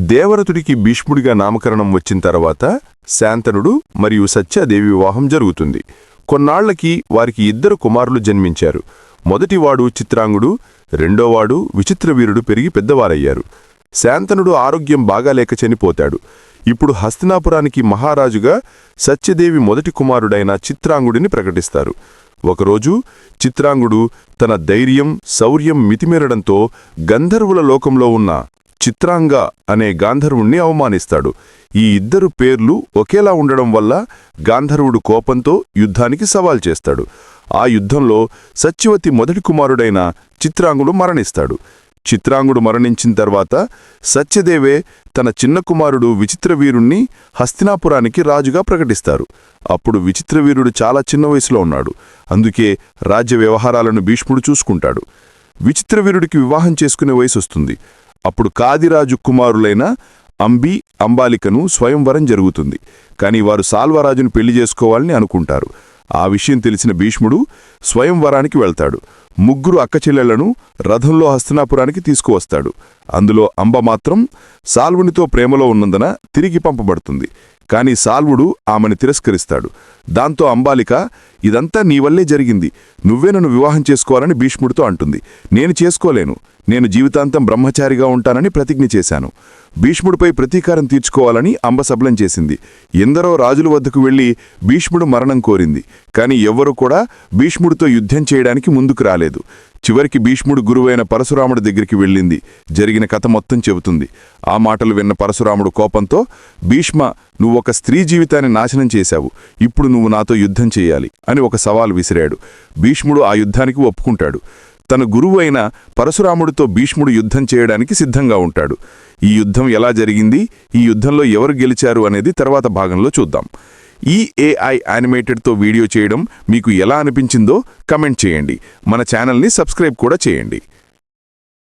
దేవరతుడికి భీష్ముడిగా నామకరణం వచ్చిన తర్వాత శాంతనుడు మరియు సత్యాదేవి వివాహం జరుగుతుంది. కొన్నాళ్ళకి వారికి ఇద్దరు కుమారులు జన్మించారు. మొదటివాడు చిత్రాంగుడు రెండోవాడు విచిత్రవీరుడు పెరిగి పెద్దవారయ్యారు. శాంతనుడు ఆరోగ్యం బాగాలేక చనిపోతాడు. ఇప్పుడు హస్తినాపురానికి మహారాజుగా సత్యదేవి మొదటి కుమారుడైన చిత్రాంగుడిని ప్రకటిస్తారు. ఒకరోజు చిత్రాంగుడు తన ధైర్యం శౌర్యం మితిమీరడంతో గంధర్వుల లోకంలో ఉన్న చిత్రాంగ అనే గాంధర్వుణ్ణి అవమానిస్తాడు. ఈ ఇద్దరు పేర్లు ఒకేలా ఉండడం వల్ల గాంధర్వుడు కోపంతో యుద్ధానికి సవాల్ చేస్తాడు. ఆ యుద్ధంలో సత్యవతి మొదటి కుమారుడైన చిత్రాంగుడు మరణిస్తాడు. చిత్రాంగుడు మరణించిన తర్వాత సత్యదేవే తన చిన్న కుమారుడు విచిత్రవీరుణ్ణి హస్తినాపురానికి రాజుగా ప్రకటిస్తారు. అప్పుడు విచిత్రవీరుడు చాలా చిన్న వయసులో ఉన్నాడు. అందుకే రాజ్య వ్యవహారాలను భీష్ముడు చూసుకుంటాడు. విచిత్రవీరుడికి వివాహం చేసుకునే వయసు వస్తుంది. అప్పుడు కాదిరాజు కుమారులైన అంబి అంబాలికను స్వయంవరం జరుగుతుంది. కాని వారు సాల్వరాజును పెళ్ళి చేసుకోవాలని అనుకుంటారు. ఆ విషయం తెలిసిన భీష్ముడు స్వయంవరానికి వెళ్తాడు. ముగ్గురు అక్కచెల్లెళ్ళను రథంలో హస్తినాపురానికి తీసుకువస్తాడు. అందులో అంబ మాత్రం సాల్వునితో ప్రేమలో ఉన్నందున తిరిగి పంపబడుతుంది. కాని సాల్వుడు ఆమెను తిరస్కరిస్తాడు. దాంతో అంబాలిక ఇదంతా నీ వల్లే జరిగింది. నువ్వే నన్ను వివాహం చేసుకోవాలని భీష్ముడితో అంటుంది. నేను చేసుకోలేను. నేను జీవితాంతం బ్రహ్మచారిగా ఉంటానని ప్రతిజ్ఞ చేశాను. భీష్ముడిపై ప్రతీకారం తీర్చుకోవాలని అంబ సబలం చేసింది. ఎందరో రాజుల వద్దకు వెళ్ళి భీష్ముడు మరణం కోరింది. కాని ఎవ్వరూ కూడా భీష్ముడితో యుద్ధం చేయడానికి ముందుకు రాలేదు. చివరికి భీష్ముడు గురువైన పరశురాముడి దగ్గరికి వెళ్ళింది. జరిగిన కథ మొత్తం చెబుతుంది. ఆ మాటలు విన్న పరశురాముడు కోపంతో భీష్మ నువ్వు ఒక స్త్రీ జీవితాన్ని నాశనం చేశావు. ఇప్పుడు నువ్వు నాతో యుద్ధం చేయాలి అని ఒక సవాల్ విసిరాడు. భీష్ముడు ఆ యుద్ధానికి ఒప్పుకుంటాడు. తన గురువు అయిన పరశురాముడితో భీష్ముడు యుద్ధం చేయడానికి సిద్ధంగా ఉంటాడు. ఈ యుద్ధం ఎలా జరిగింది? ఈ యుద్ధంలో ఎవరు గెలిచారు అనేది తర్వాత భాగంలో చూద్దాం. ఈ ఏఐ యానిమేటెడ్తో వీడియో చేయడం మీకు ఎలా అనిపించిందో కమెంట్ చేయండి. మన ఛానల్ని సబ్స్క్రైబ్ కూడా చేయండి.